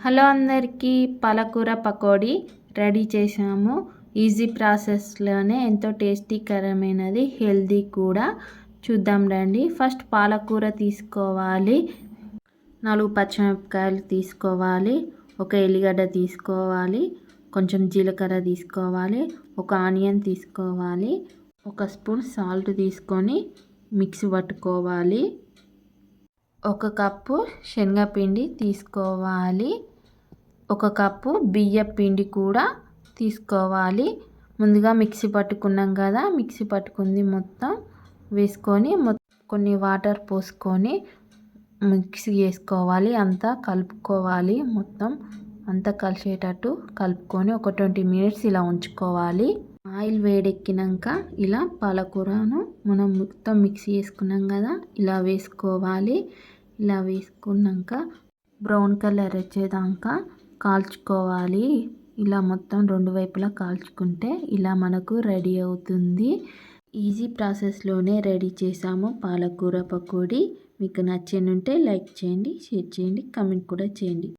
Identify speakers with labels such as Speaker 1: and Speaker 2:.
Speaker 1: Hello అందరికీ పాలకూర pakodi ready చేసాము ఈజీ ప్రాసెస్లోనే ఎంతో టేస్టీకరమైనది హెల్దీ కూడా. చూద్దాం రండి. ఫస్ట్ పాలకూర తీసుకోవాలి. నాలుగు పచ్చిమిరపకాయలు తీసుకోవాలి. ఒక ఎల్లిగడ్డ తీసుకోవాలి. కొంచెం జీలకర్ర తీసుకోవాలి. ఒక ఆనియన్ తీసుకోవాలి. ఒక స్పూన్ సాల్ట్ తీసుకొని మిక్సీ పట్టుకోవాలి. ఒక కప్పు శనగపిండి తీసుకోవాలి. ఒక కప్పు బియ్య పిండి కూడా తీసుకోవాలి. ముందుగా మిక్సీ పట్టుకున్నాం కదా మిక్సీ పట్టుకుంది మొత్తం వేసుకొని కొన్ని వాటర్ పోసుకొని మిక్సీ చేసుకోవాలి. అంతా కలుపుకోవాలి మొత్తం. అంతా కలిసేటట్టు కలుపుకొని ఒక ట్వంటీ మినిట్స్ ఇలా ఉంచుకోవాలి. ఆయిల్ వేడెక్కినాక ఇలా పాలకూరను మనం మొత్తం మిక్సీ చేసుకున్నాం కదా ఇలా వేసుకోవాలి. ఇలా వేసుకున్నాక బ్రౌన్ కలర్ వచ్చేదాకా కాల్చుకోవాలి. ఇలా మొత్తం రెండు వైపులా కాల్చుకుంటే ఇలా మనకు రెడీ అవుతుంది. ఈజీ ప్రాసెస్లోనే రెడీ చేసాము పాలకూర పకోడీ. మీకు నచ్చినుంటే లైక్ చేయండి షేర్ చేయండి కమెంట్ కూడా చేయండి.